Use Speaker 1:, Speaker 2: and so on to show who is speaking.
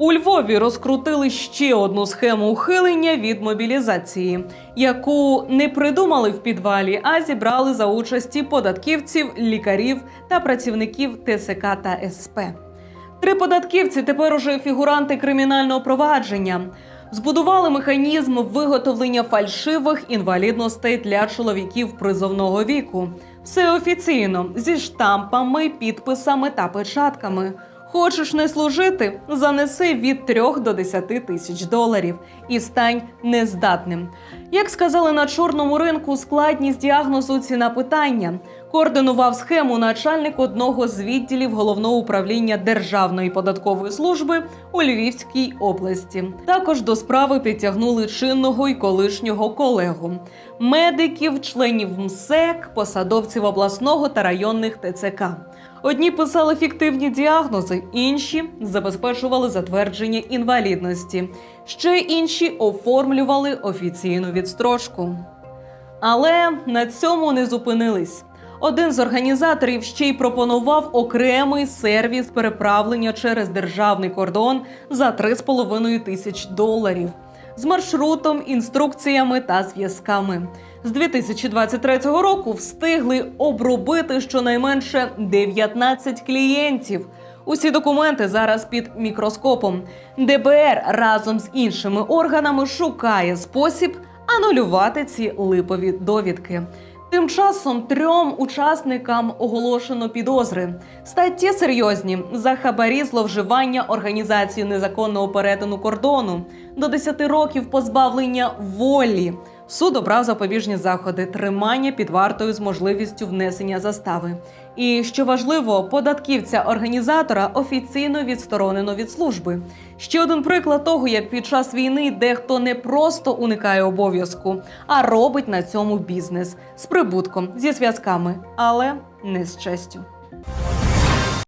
Speaker 1: У Львові розкрутили ще одну схему ухилення від мобілізації, яку не придумали в підвалі, а зібрали за участі податківців, лікарів та працівників ТСК та СП. Три податківці тепер уже фігуранти кримінального провадження. Збудували механізм виготовлення фальшивих інвалідностей для чоловіків призовного віку. Все офіційно зі штампами, підписами та печатками. Хочеш не служити? Занеси від 3 до 10 тисяч доларів і стань нездатним. Як сказали на чорному ринку, складність діагнозу ціна питання. Координував схему начальник одного з відділів головного управління Державної податкової служби у Львівській області. Також до справи підтягнули чинного й колишнього колегу, медиків, членів МСЕК, посадовців обласного та районних ТЦК. Одні писали фіктивні діагнози, інші забезпечували затвердження інвалідності. Ще інші оформлювали офіційну відстрочку. Але на цьому не зупинились. Один з організаторів ще й пропонував окремий сервіс переправлення через державний кордон за 3,5 тисяч доларів з маршрутом, інструкціями та зв'язками. З 2023 року встигли обробити щонайменше 19 клієнтів. Усі документи зараз під мікроскопом. ДБР разом з іншими органами шукає спосіб анулювати ці липові довідки. Тим часом трьом учасникам оголошено підозри. Статті серйозні за хабарі зловживання організації незаконного перетину кордону до 10 років позбавлення волі. Суд обрав запобіжні заходи тримання під вартою з можливістю внесення застави. І що важливо, податківця організатора офіційно відсторонено від служби. Ще один приклад того, як під час війни дехто не просто уникає обов'язку, а робить на цьому бізнес з прибутком, зі зв'язками, але не з честю.